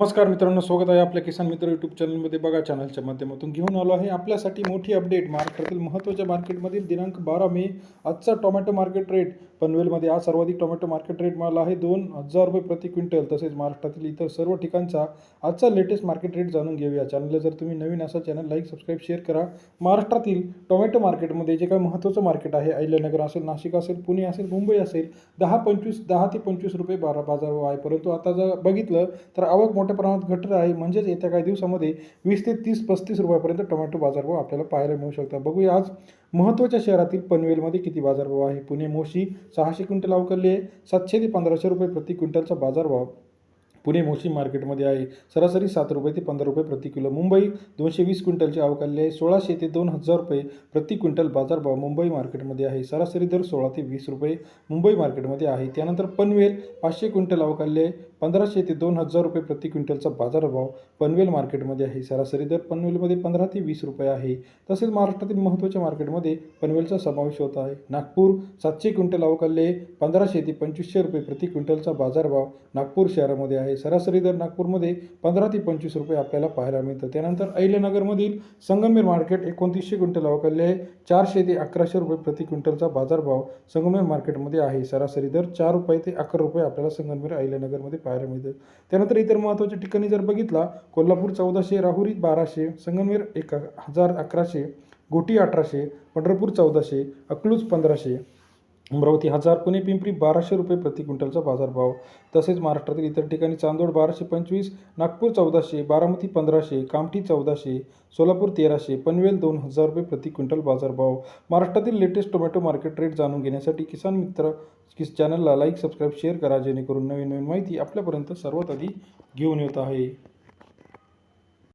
नमस्कार मित्रांनो स्वागत आहे आपल्या किसान मित्र यूट्यूब चॅनलमध्ये बघा चॅनलच्या माध्यमातून घेऊन आलो आहे. आपल्यासाठी मोठी अपडेट महाराष्ट्रातील महत्त्वाच्या मार्केटमधील दिनांक बारा मे आजचा टोमॅटो मार्केट रेट पनवेलमध्ये आज सर्वाधिक टोमॅटो मार्केट रेट मिळाला आहे. दोन हजार रुपये प्रति क्विंटल तसेच महाराष्ट्रातील इतर सर्व ठिकाणचा आजचा लेटेस्ट मार्केट रेट जाणून घेऊया. चॅनलला जर तुम्ही नवीन असा चॅनल लाईक सबस्क्राईब शेअर करा. महाराष्ट्रातील टोमॅटो मार्केटमध्ये जे काही महत्त्वाचं मार्केट आहे अहिल्यानगर असेल नाशिक असेल पुणे असेल मुंबई असेल दहा पंचवीस दहा ते पंचवीस रुपये बारा बाजार आहे. परंतु आता जर बघितलं तर आवक मोठ्या प्रमाणात घट आहे. म्हणजेच येत्या काही दिवसामध्ये वीस ते तीस पस्तीस रुपयापर्यंत टोमॅटो बाजारभाव आपल्याला पाहायला मिळू शकतात. बघूया आज महत्त्वाच्या शहरातील पनवेलमध्ये किती बाजारभाव आहे. पुणे मोशी सहाशे क्विंटल अवकरले आहे. सातशे ते पंधराशे रुपये प्रति क्विंटलचा बाजारभाव पुणे मोशी मार्केटमध्ये आहे. सरासरी सात रुपये ते पंधरा रुपये प्रति किलो. मुंबई दोनशे वीस क्विंटलचे अवकालले आहे. सोळाशे ते दोन हजार रुपये प्रति क्विंटल बाजारभाव मुंबई मार्केटमध्ये आहे. सरासरी दर सोळा ते वीस रुपये मुंबई मार्केटमध्ये आहे. त्यानंतर पनवेल पाचशे क्विंटल अवकालले आहे. पंधराशे ते दोन हजार रुपये प्रति क्विंटलचा बाजारभाव पनवेल मार्केटमध्ये आहे. सरासरी दर पनवेलमध्ये पंधरा ते वीस रुपये आहे. तसेच महाराष्ट्रातील महत्त्वाच्या मार्केटमध्ये पनवेलचा समावेश होत आहे. नागपूर सातशे क्विंटल अवकालले पंधराशे ते पंचवीसशे रुपये प्रति क्विंटलचा बाजारभाव नागपूर शहरामध्ये आहे. सरासरी दर नागपूरमध्ये पंधरा ते पंचवीस रुपये आपल्याला पाहायला मिळतं. त्यानंतर अहिल्यानगरमधील संगमेर मार्केट एकोणतीसशे क्विंटल अवकालले आहे चारशे ते अकराशे रुपये प्रति क्विंटलचा बाजारभाव संगमेर मार्केटमध्ये आहे. सरासरी दर चार रुपये ते अकरा रुपये आपल्याला संगमेर अहिल्यानगरमध्ये पाहायला मिळतं त्यानंतर इतर महत्त्वाच्या ठिकाणी जर बघितला कोल्हापूर चौदाशे राहुरी बाराशे संगमेर एक हजार अकराशे गोटी अठराशे पंढरपूर चौदाशे अकलूज पंधराशे अमरावती हजार पुणे पिंपरी बाराशे रुपये प्रति क्विंटलचा बाजारभाव. तसेच महाराष्ट्रातील इतर ठिकाणी चांदोड बाराशे पंचवीस नागपूर चौदाशे बारामती पंधराशे कामठी चौदाशे सोलापूर तेराशे पनवेल दोन हजार रुपये प्रति क्विंटल बाजारभाव. महाराष्ट्रातील लेटेस्ट टोमॅटो मार्केट रेट जाणून घेण्यासाठी किसान मित्र किस चॅनलला लाईक सबस्क्राईब शेअर करा जेणेकरून नवीन नवीन माहिती आपल्यापर्यंत सर्वात आधी घेऊन येत आहे.